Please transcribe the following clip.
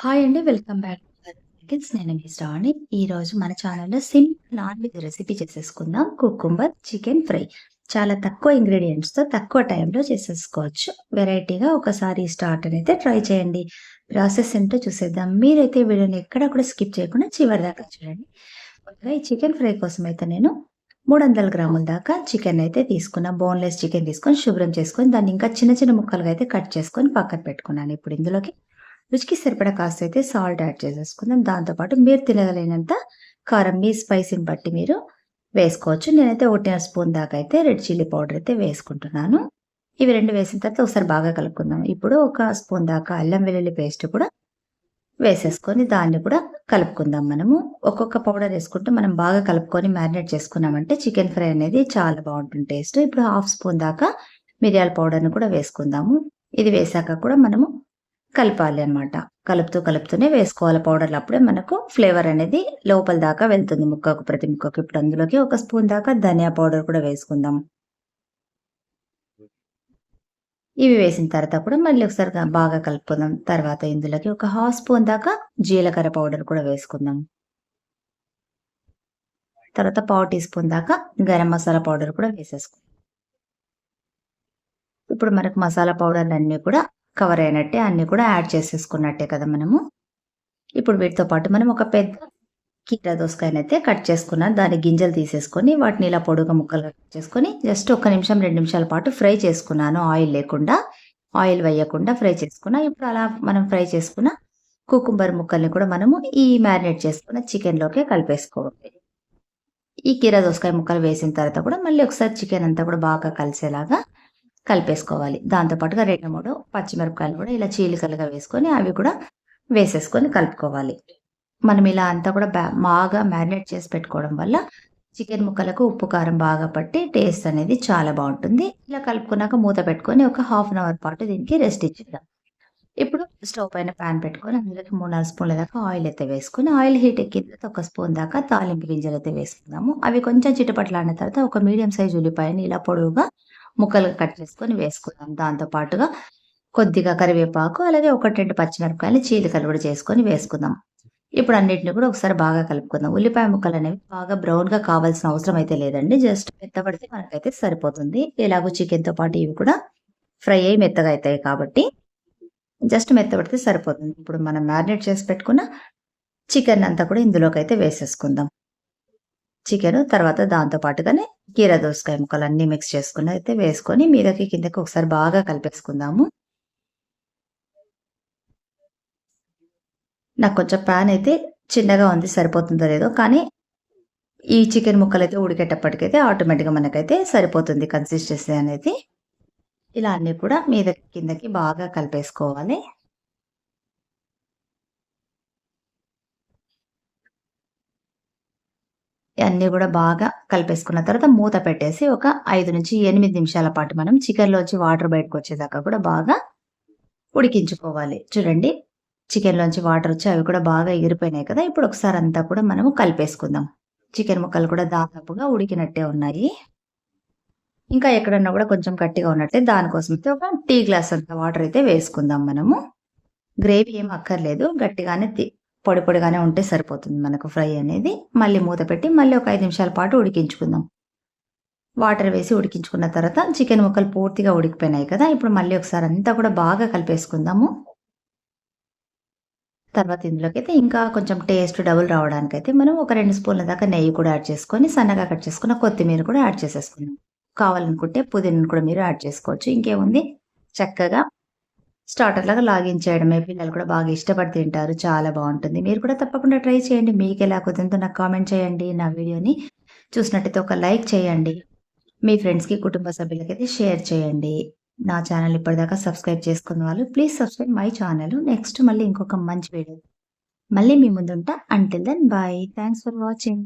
Hi అండి. Welcome back kids. నేను మీ శ్రావణి. ఈరోజు మన ఛానల్‌లో సింపుల్ నాన్ వెజ్ రెసిపీ చేసేసుకుందాం. Cucumber chicken fry. చాలా తక్కువ ఇంగ్రీడియంట్స్తో తక్కువ టైంలో చేసేసుకోవచ్చు. వెరైటీగా ఒకసారి స్టార్ట్ అయితే ట్రై చేయండి. ప్రాసెస్ ఏంటో చూసేద్దాం. మీరైతే వీడియోని ఎక్కడ కూడా స్కిప్ చేయకుండా చివరి దాకా చూడండి. ముందుగా ఈ చికెన్ ఫ్రై కోసం అయితే నేను 300 గ్రాముల దాకా చికెన్ అయితే తీసుకున్నా. బోన్‌లెస్ చికెన్ తీసుకొని శుభ్రం చేసుకొని దాన్ని ఇంకా చిన్న చిన్న ముక్కలుగా అయితే కట్ చేసుకొని పక్కన పెట్టుకున్నాను. ఇప్పుడు ఇందులోకి రుచికి సరిపడా కాస్త అయితే సాల్ట్ యాడ్ చేసేసుకుందాం. దాంతో పాటు మీరు తినగలిగినంత కారం మీ స్పైసీని బట్టి మీరు వేసుకోవచ్చు. నేనైతే 1 స్పూన్ దాకా అయితే రెడ్ చిల్లీ పౌడర్ అయితే వేసుకుంటున్నాను. ఇవి రెండు వేసిన తర్వాత ఒకసారి బాగా కలుపుకుందాం. ఇప్పుడు ఒక స్పూన్ దాకా అల్లం వెల్లుల్లి పేస్ట్ కూడా వేసేసుకొని దాన్ని కూడా కలుపుకుందాం మనము. ఒక్కొక్క పౌడర్ వేసుకుంటూ మనం బాగా కలుపుకొని మ్యారినేట్ చేసుకున్నామంటే చికెన్ ఫ్రై అనేది చాలా బాగుంటుంది టేస్ట్. ఇప్పుడు హాఫ్ స్పూన్ దాకా మిరియాల పౌడర్‌ని కూడా వేసుకుందాము. ఇది వేసాక కూడా మనము కలపాలి అన్నమాట. కలుపుతూ కలుపుతూనే వేసుకోవాలి పౌడర్‌లు. అప్పుడే మనకు ఫ్లేవర్ అనేది లోపల దాకా వెళ్తుంది ముక్కకు ప్రతి ముక్కకు. ఇప్పుడు అందులోకి ఒక స్పూన్ దాకా ధనియా పౌడర్ కూడా వేసుకుందాం. ఇవి వేసిన తర్వాత కూడా మళ్ళీ ఒకసారి బాగా కలుపుకుందాం. తర్వాత ఇందులోకి ఒక హాఫ్ స్పూన్ దాకా జీలకర్ర పౌడర్ కూడా వేసుకుందాం. తర్వాత పావు టీ స్పూన్ దాకా గరం మసాలా పౌడర్ కూడా వేసేసుకుందాం. ఇప్పుడు మనకు మసాలా పౌడర్లు అన్నీ కూడా కవర్ అయినట్టే అన్నీ కూడా యాడ్ చేసేసుకున్నట్టే కదా మనము. ఇప్పుడు వీటితో పాటు మనం ఒక పెద్ద కీరా దోసకాయనైతే కట్ చేసుకున్నాను. దాని గింజలు తీసేసుకొని వాటిని ఇలా పొడుగు ముక్కలుగా కట్ చేసుకొని జస్ట్ ఒక్క నిమిషం, రెండు నిమిషాల పాటు ఫ్రై చేసుకున్నాను. ఆయిల్ లేకుండా, ఆయిల్ వేయకుండా ఫ్రై చేసుకున్నా. ఇప్పుడు అలా మనం ఫ్రై చేసుకున్న కుకుంబర్ ముక్కల్ని కూడా మనము ఈ మ్యారినేట్ చేసుకున్న చికెన్‌లోకే కలిపేసుకోవాలి. ఈ కీరా దోసకాయ ముక్కలు వేసిన తర్వాత కూడా మళ్ళీ ఒకసారి చికెన్ అంతా కూడా బాగా కలిసేలాగా కలిపేసుకోవాలి. దాంతో పాటుగా 2, 3 పచ్చిమిరపకాయలు కూడా ఇలా చీలికలుగా వేసుకొని అవి కూడా వేసేసుకొని కలుపుకోవాలి. మనం ఇలా అంతా కూడా బాగా మ్యారినేట్ చేసి పెట్టుకోవడం వల్ల చికెన్ ముక్కలకు ఉప్పు, కారం బాగా పట్టి టేస్ట్ అనేది చాలా బాగుంటుంది ఇలా కలుపుకున్నాక మూత పెట్టుకొని ఒక హాఫ్ అన్ అవర్ పాటు దీనికి రెస్ట్ ఇచ్చేద్దాం. ఇప్పుడు స్టవ్ పైన పాన్ పెట్టుకొని అందులోకి 3, 4 స్పూన్ల దాకా ఆయిల్ అయితే వేసుకొని ఆయిల్ హీట్ ఎక్కిన తర్వాత ఒక స్పూన్ దాకా తాలింపు గింజలు అయితే వేసుకుందాము. అవి కొంచెం చిటపటలాడిన తర్వాత ఒక మీడియం సైజ్ ఉల్లిపాయని ఇలా పొడవుగా ముక్కలుగా కట్ చేసుకొని వేసుకుందాం. దాంతో పాటుగా కొద్దిగా కరివేపాకు అలాగే 1, 2 పచ్చిమిరపకాయలు చీలికలు కూడా చేసుకొని వేసుకుందాం. ఇప్పుడు అన్నిటిని కూడా ఒకసారి బాగా కలుపుకుందాం. ఉల్లిపాయ ముక్కలు అనేవి బాగా బ్రౌన్‌గా కావాల్సిన అవసరం అయితే లేదండి. జస్ట్ మెత్తబడితే మనకైతే సరిపోతుంది. ఎలాగో చికెన్‌తో పాటు ఇవి కూడా ఫ్రై అయ్యి మెత్తగా అవుతాయి కాబట్టి జస్ట్ మెత్తబడితే సరిపోతుంది. ఇప్పుడు మనం మ్యారినేట్ చేసి పెట్టుకున్న చికెన్ అంతా కూడా ఇందులోకి అయితే వేసేసుకుందాం. చికెను తర్వాత దాంతో పాటుగానే కీరా దోసకాయ ముక్కలు అన్నీ మిక్స్ చేసుకుని అయితే వేసుకొని మీదకి కిందకి ఒకసారి బాగా కలిపేసుకుందాము. నాకు కొంచెం ప్యాన్ అయితే చిన్నగా ఉంది సరిపోతుందో లేదో కానీ ఈ చికెన్ ముక్కలు అయితే ఉడికేటప్పటికైతే ఆటోమేటిక్‌గా మనకైతే సరిపోతుంది కన్సిస్టెన్సీ అనేది. ఇలా అన్నీ కూడా మీద కిందకి బాగా కలిపేసుకోవాలి. అన్నీ కూడా బాగా కలిపేసుకున్న తర్వాత మూత పెట్టేసి ఒక 5-8 నిమిషాల పాటు మనం చికెన్‌లోంచి వాటర్ బయటకు వచ్చేదాకా కూడా బాగా ఉడికించుకోవాలి. చూడండి చికెన్‌లోంచి వాటర్ వచ్చి అవి కూడా బాగా ఎగిరిపోయినాయి కదా! ఇప్పుడు ఒకసారి అంతా కూడా మనము కలిపేసుకుందాం. చికెన్ ముక్కలు కూడా దాదాపుగా ఉడికినట్టే ఉన్నాయి. ఇంకా ఎక్కడన్నా కూడా కొంచెం గట్టిగా ఉన్నట్టే దానికోసం అయితే ఒక టీ గ్లాస్ అంత వాటర్ అయితే వేసుకుందాం మనము. గ్రేవీ ఏం అక్కర్లేదు. గట్టిగానే పొడి పొడిగానే ఉంటే సరిపోతుంది మనకు ఫ్రై అనేది. మళ్ళీ మూత పెట్టి మళ్ళీ ఒక ఐదు నిమిషాల పాటు ఉడికించుకుందాం. వాటర్ వేసి ఉడికించుకున్న తర్వాత చికెన్ ముక్కలు పూర్తిగా ఉడికిపోయినాయి కదా! ఇప్పుడు మళ్ళీ ఒకసారి అంతా కూడా బాగా కలిపేసుకుందాము. తర్వాత ఇందులోకి అయితే ఇంకా కొంచెం టేస్ట్ డబుల్ రావడానికైతే మనం ఒక రెండు స్పూన్ల దాకా నెయ్యి కూడా యాడ్ చేసుకొని సన్నగా కట్ చేసుకున్న కొత్తిమీర కూడా యాడ్ చేసేసుకుందాం. కావాలనుకుంటే పుదీనాను కూడా మీరు యాడ్ చేసుకోవచ్చు. ఇంకేముంది చక్కగా స్టార్టర్ లాగా లాగించేయడమే. పిల్లలు కూడా బాగా ఇష్టపడి తింటారు. చాలా బాగుంటుంది మీరు కూడా తప్పకుండా ట్రై చేయండి. మీకు ఎలా కుదిరిందో నాకు కామెంట్ చేయండి. నా వీడియోని చూసినట్టయితే ఒక లైక్ చేయండి. మీ ఫ్రెండ్స్‌కి, కుటుంబ సభ్యులకైతే షేర్ చేయండి. నా ఛానల్ ఇప్పటిదాకా సబ్స్క్రైబ్ చేసుకున్న వాళ్ళు please subscribe my channel. Next మళ్ళీ ఇంకొక మంచి వీడియో మళ్ళీ మీ ముందుంటా. Until then bye thanks for watching.